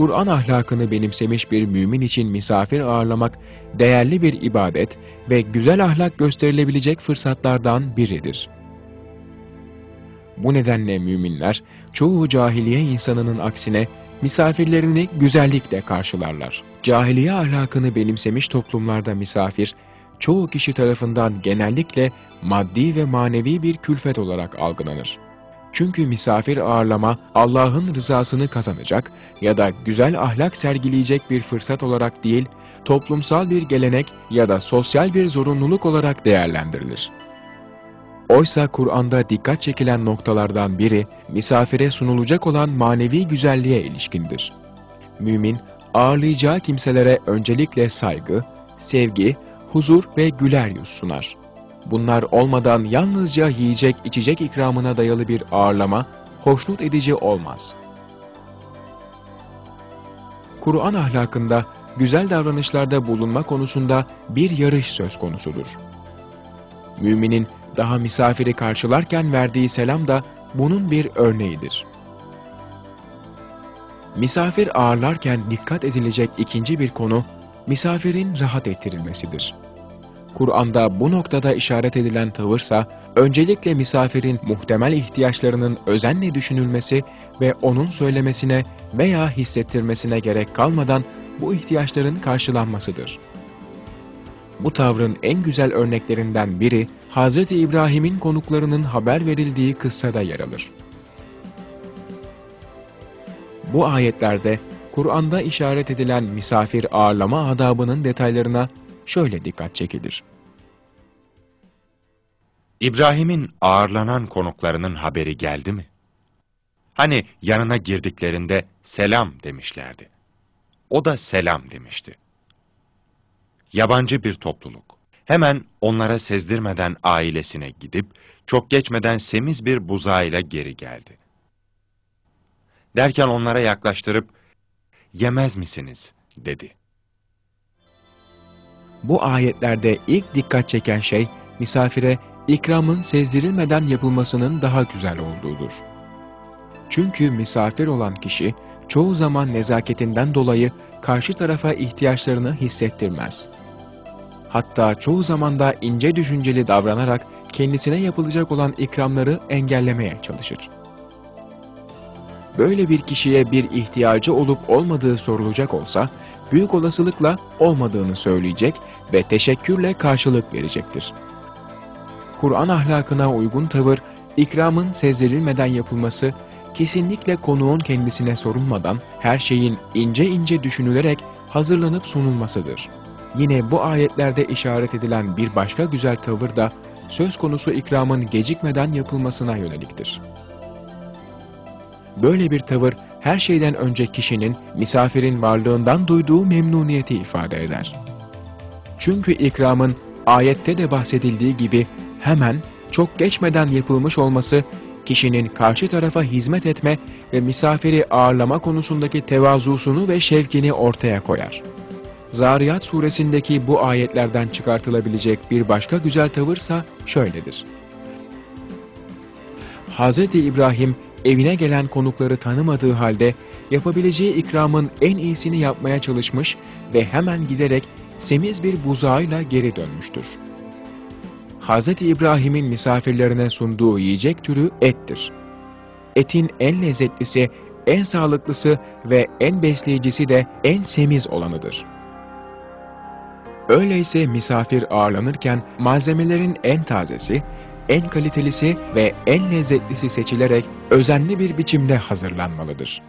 Kur'an ahlakını benimsemiş bir mümin için misafir ağırlamak değerli bir ibadet ve güzel ahlak gösterilebilecek fırsatlardan biridir. Bu nedenle müminler çoğu cahiliye insanının aksine misafirlerini güzellikle karşılarlar. Cahiliye ahlakını benimsemiş toplumlarda misafir, çoğu kişi tarafından genellikle maddi ve manevi bir külfet olarak algılanır. Çünkü misafir ağırlama Allah'ın rızasını kazanacak ya da güzel ahlak sergileyecek bir fırsat olarak değil, toplumsal bir gelenek ya da sosyal bir zorunluluk olarak değerlendirilir. Oysa Kur'an'da dikkat çekilen noktalardan biri, misafire sunulacak olan manevi güzelliğe ilişkindir. Mümin, ağırlayacağı kimselere öncelikle saygı, sevgi, huzur ve güler yüz sunar. Bunlar olmadan yalnızca yiyecek içecek ikramına dayalı bir ağırlama, hoşnut edici olmaz. Kur'an ahlakında güzel davranışlarda bulunma konusunda bir yarış söz konusudur. Müminin daha misafiri karşılarken verdiği selam da bunun bir örneğidir. Misafir ağırlarken dikkat edilecek ikinci bir konu, misafirin rahat ettirilmesidir. Kur'an'da bu noktada işaret edilen tavırsa, öncelikle misafirin muhtemel ihtiyaçlarının özenle düşünülmesi ve onun söylemesine veya hissettirmesine gerek kalmadan bu ihtiyaçların karşılanmasıdır. Bu tavrın en güzel örneklerinden biri, Hz. İbrahim'in konuklarının haber verildiği kıssada yer alır. Bu ayetlerde Kur'an'da işaret edilen misafir ağırlama adabının detaylarına şöyle dikkat çekilir. İbrahim'in ağırlanan konuklarının haberi geldi mi? Hani yanına girdiklerinde selam demişlerdi. O da selam demişti. Yabancı bir topluluk. Hemen onlara sezdirmeden ailesine gidip, çok geçmeden semiz bir buzağıyla geri geldi. Derken onlara yaklaştırıp, yemez misiniz, dedi. Bu ayetlerde ilk dikkat çeken şey, misafire ikramın sezdirilmeden yapılmasının daha güzel olduğudur. Çünkü misafir olan kişi, çoğu zaman nezaketinden dolayı karşı tarafa ihtiyaçlarını hissettirmez. Hatta çoğu zaman da ince düşünceli davranarak kendisine yapılacak olan ikramları engellemeye çalışır. Böyle bir kişiye bir ihtiyacı olup olmadığı sorulacak olsa, büyük olasılıkla olmadığını söyleyecek ve teşekkürle karşılık verecektir. Kur'an ahlakına uygun tavır, ikramın sezdirilmeden yapılması, kesinlikle konuğun kendisine sorulmadan her şeyin ince ince düşünülerek hazırlanıp sunulmasıdır. Yine bu ayetlerde işaret edilen bir başka güzel tavır da söz konusu ikramın gecikmeden yapılmasına yöneliktir. Böyle bir tavır her şeyden önce kişinin misafirin varlığından duyduğu memnuniyeti ifade eder. Çünkü ikramın ayette de bahsedildiği gibi hemen çok geçmeden yapılmış olması kişinin karşı tarafa hizmet etme ve misafiri ağırlama konusundaki tevazusunu ve şevkini ortaya koyar. Zariyat suresindeki bu ayetlerden çıkartılabilecek bir başka güzel tavırsa şöyledir. Hz. İbrahim evine gelen konukları tanımadığı halde yapabileceği ikramın en iyisini yapmaya çalışmış ve hemen giderek semiz bir buzağıyla geri dönmüştür. Hz. İbrahim'in misafirlerine sunduğu yiyecek türü ettir. Etin en lezzetlisi, en sağlıklısı ve en besleyicisi de en semiz olanıdır. Öyleyse misafir ağırlanırken malzemelerin en tazesi, en kalitelisi ve en lezzetlisi seçilerek özenli bir biçimde hazırlanmalıdır.